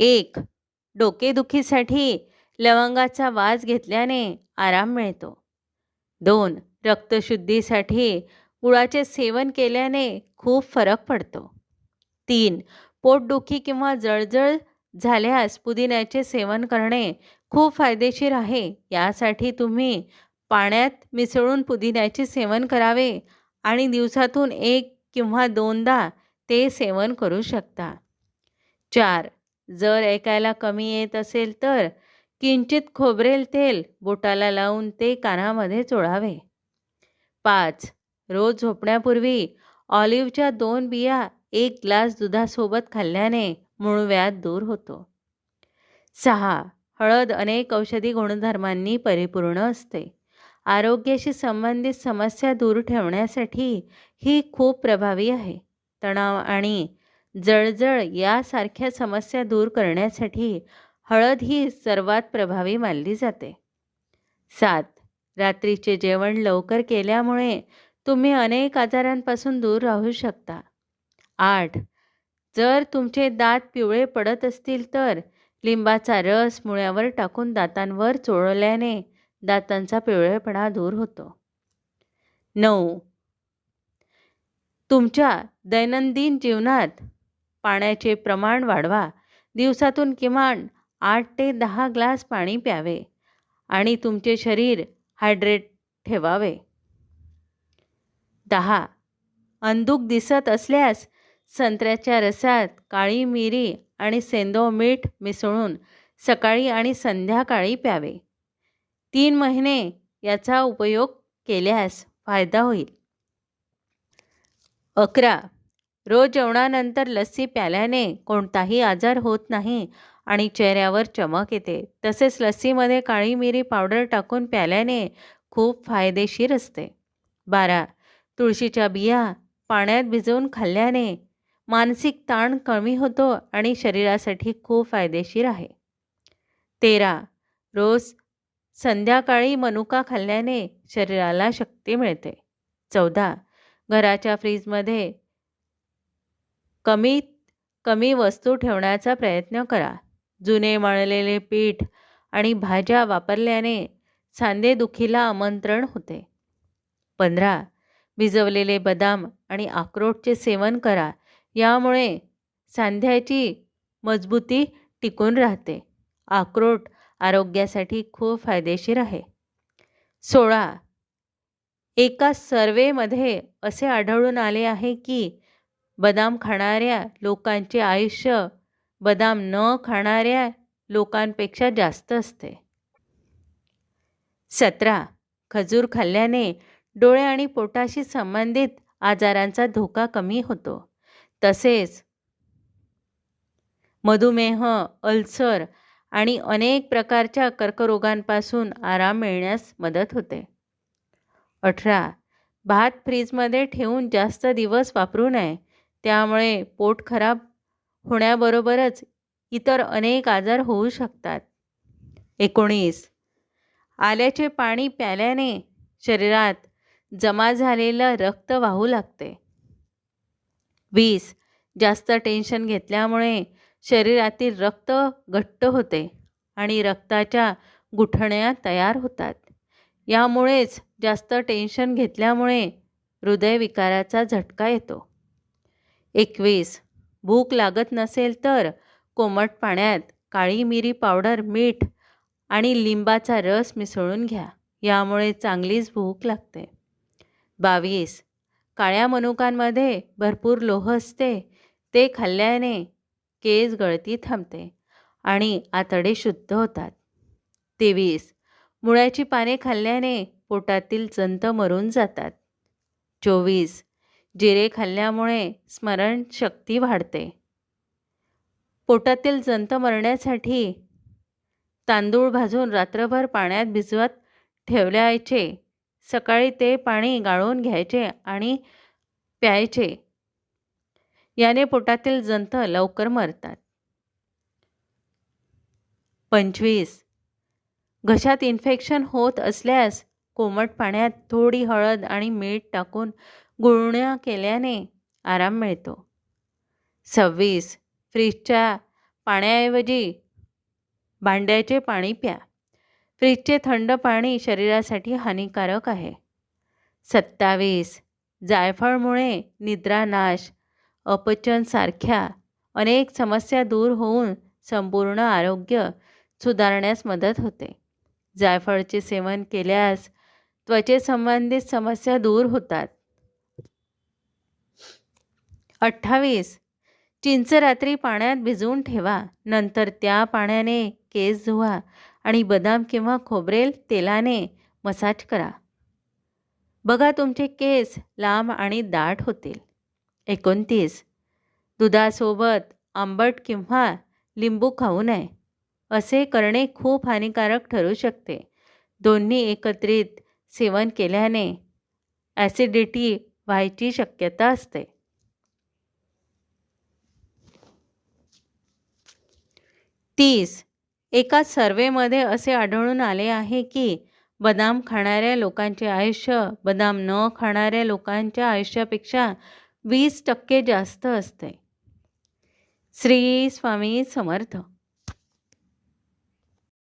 एक डोकेदुखीसाठी लवंगाचा वास घेतल्याने आराम मिळतो. दोन रक्तशुद्धीसाठी गुळाचे सेवन केल्याने खूप फरक पडतो. तीन पोटदुखी किंवा जळजळ झाल्यास पुदिन्याचे सेवन करणे खूप फायदेशीर आहे. यासाठी तुम्ही पाण्यात मिसळून पुदिन्याचे सेवन करावे आणि दिवसातून एक किंवा दोनदा ते सेवन करू शकता. चार जर ऐकायला कमी येत असेल तर किंचित खोबरेल तेल बोटाला लावून ते कानामध्ये चोळावे. पाच रोज झोपण्यापूर्वी ऑलिव्हच्या दोन बिया एक ग्लास दुधासोबत खाल्ल्याने मुळव्याध दूर होतो. सहा हळद अनेक औषधी गुणधर्मांनी परिपूर्ण असते. आरोग्याशी संबंधित समस्या दूर ठेवण्यासाठी ही खूप प्रभावी आहे. तणाव आणि जळजळ यासारख्या समस्या दूर करण्यासाठी हळद ही सर्वात प्रभावी मानली जाते. सात रात्रीचे जेवण लवकर केल्यामुळे तुम्ही अनेक आजारांपासून दूर राहू शकता. आठ जर तुमचे दात पिवळे पडत असतील तर लिंबाचा रस मुळ्यावर टाकून दातांवर चोळल्याने दातांचा पिवळेपणा दूर होतो. नऊ तुमच्या दैनंदिन जीवनात पाण्याचे प्रमाण वाढवा. दिवसातून किमान आठ ते दहा ग्लास पाणी प्यावे आणि तुमचे शरीर हायड्रेट ठेवावे. दहा. अंदूक दिसत असल्यास संत्र्याच्या रसात काळी मिरी आणि सेंदो मीठ मिसळून सकाळी आणि संध्याकाळी प्यावे. तीन महिने याचा उपयोग केल्यास फायदा होईल. अकरा. रोज जेवणानंतर लस्सी प्याल्याने कोणताही आजार होत नाही आणि चेहऱ्यावर चमक येते. तसेच लस्सीमध्ये काळी मिरी पावडर टाकून प्याल्याने खूप फायदेशीर असते. बारा. तुळशीच्या बिया पाण्यात भिजवून खाल्ल्याने मानसिक ताण कमी होतो आणि शरीरासाठी खूप फायदेशीर आहे. तेरा. रोज संध्याकाळी मनुका खाल्ल्याने शरीराला शक्ती मिळते. चौदा. घराच्या फ्रीजमध्ये कमीत कमी वस्तू ठेवण्याचा प्रयत्न करा. जुने मळलेले पीठ आणि भाज्या वापरल्याने सांधेदुखीला आमंत्रण होते. पंधरा भिजवलेले बदाम आणि अक्रोटचे सेवन करा. यामुळे सांध्याची मजबूती टिकून राहते. अक्रोट आरोग्यासाठी खूप फायदेशीर आहे. सोळा एका सर्वेमध्ये असे आढळून आले आहे की बदाम खाणाऱ्या लोकांचे आयुष्य बदाम न खाणाऱ्या लोकांपेक्षा जास्त असते. सतरा. खजूर खाल्ल्याने डोळे आणि पोटाशी संबंधित आजारांचा धोका कमी होतो. तसेच मधुमेह अल्सर आणि अनेक प्रकारच्या कर्करोगांपासून आराम मिळण्यास मदत होते. अठरा. भात फ्रीजमध्ये ठेवून जास्त दिवस वापरू नये. त्यामुळे पोट खराब होण्याबरोबरच इतर अनेक आजार होऊ शकतात. एकोणीस. आल्याचे पाणी प्याल्याने शरीरात जमा झालेलं रक्त वाहू लागते. वीस. जास्त टेन्शन घेतल्यामुळे शरीरातील रक्त घट्ट होते आणि रक्ताच्या गुठण्या तयार होतात. यामुळेच जास्त टेन्शन घेतल्यामुळे हृदयविकाराचा झटका येतो. एकवीस. भूक लागत नसेल तर कोमट पाण्यात काळी मिरी पावडर मीठ आणि लिंबाचा रस मिसळून घ्या. यामुळे चांगलीच भूक लागते. बावीस. काळ्या मनुकांमध्ये भरपूर लोह असते. ते खाल्ल्याने केस गळती थांबते आणि आतडे शुद्ध होतात. तेवीस. मुळ्याची पाने खाल्ल्याने पोटातील जंत मरून जातात. चोवीस. जिरे खाल्ल्यामुळे स्मरणशक्ती वाढते. पोटातील जंत मरण्यासाठी तांदूळ भाजून रात्रभर पाण्यात भिजवत ठेवल्याचे सकाळी ते पाणी गाळून घ्यायचे आणि प्यायचे. याने पोटातील जंत लवकर मरतात. पंचवीस. घशात इन्फेक्शन होत असल्यास कोमट पाण्यात थोडी हळद आणि मीठ टाकून गुळण्या केल्याने आराम मिळतो. सव्वीस. फ्रीजच्या पाण्याऐवजी भांड्याचे पाणी प्या. फ्रीजचे थंड पाणी शरीरासाठी हानिकारक आहे. सत्तावीस. जायफळमुळे निद्रानाश अपचनसारख्या अनेक समस्या दूर होऊन संपूर्ण आरोग्य सुधारण्यास मदत होते. जायफळचे सेवन केल्यास त्वचेसंबंधित समस्या दूर होतात. अठ्ठावीस. चिंच रात्री पाण्यात भिजवून ठेवा. नंतर त्या पाण्याने केस धुवा आणि बदाम किंवा खोबरेल तेलाने मसाज करा. बघा तुमचे केस लांब आणि दाट होतील. एकोणतीस. दुधासोबत आंबट किंवा लिंबू खाऊ नये. असे करणे खूप हानिकारक ठरू शकते. दोन्ही एकत्रित सेवन केल्याने ॲसिडिटी व्हायची शक्यता असते. तीस. एका सर्वेमध्ये असे आढळून आले आहे की बदाम खाणाऱ्या लोकांचे आयुष्य बदाम न खाणाऱ्या लोकांच्या आयुष्यापेक्षा वीस टक्के जास्त असते. श्री स्वामी समर्थ.